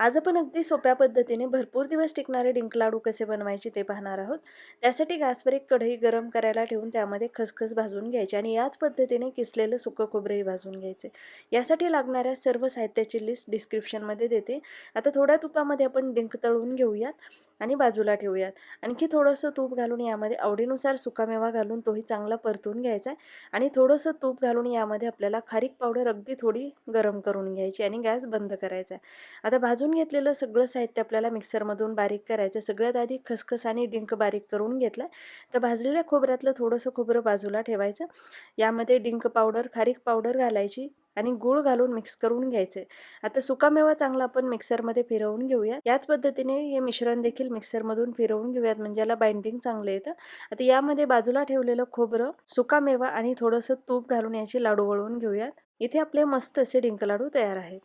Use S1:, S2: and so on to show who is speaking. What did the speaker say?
S1: आज आपण अगदी सोप्या पद्धतीने भरपूर दिवस टिकणारे डिंक लाडू कसे बनवायचे ते पाहणार आहोत. त्यासाठी गॅसवर एक कढई गरम करायला ठेवून त्यामध्ये खसखस भाजून घ्यायची आणि याच पद्धतीने किसलेलं सुकं खोबरंही भाजून घ्यायचे. यासाठी लागणाऱ्या सर्व साहित्याची लिस्ट डिस्क्रिप्शनमध्ये देते. आता थोड्या तुपामध्ये आपण डिंक तळून घेऊयात. आणि बाजूला ठेवूयात. आणखी थोडंसं तूप घालून यामध्ये आवडीनुसार सुकामेवा घालून तोही चांगला परतून घ्यायचा आहे. आणि थोडंसं तूप घालून यामध्ये आपल्याला खारीक पावडर अगदी थोडी गरम करून घ्यायची आणि गॅस बंद करायचा आहे. आता भाजून घेतलेलं सगळं साहित्य आपल्याला मिक्सरमधून बारीक करायचं सगळ्यात आधी खसखस आणि डिंक बारीक करून घेतला. तर भाजलेल्या खोबऱ्यातलं थोडंसं खोबरं बाजूला ठेवायचं. यामध्ये डिंक पावडर खारीक पावडर घालायची. आणि गूळ घालून मिक्स करून घ्यायचे. आता सुकामेवा चांगला आपण मिक्सरमध्ये फिरवून घेऊया. याच पद्धतीने हे मिश्रण देखील मिक्सरमधून फिरवून घेऊयात म्हणजे याला बाइंडिंग चांगलं येतं. आता यामध्ये बाजूला ठेवलेलं खोबरं सुकामेवा आणि थोडंसं तूप घालून याची लाडू वळवून घेऊयात. इथे आपले मस्त असे डिंक लाडू तयार आहेत.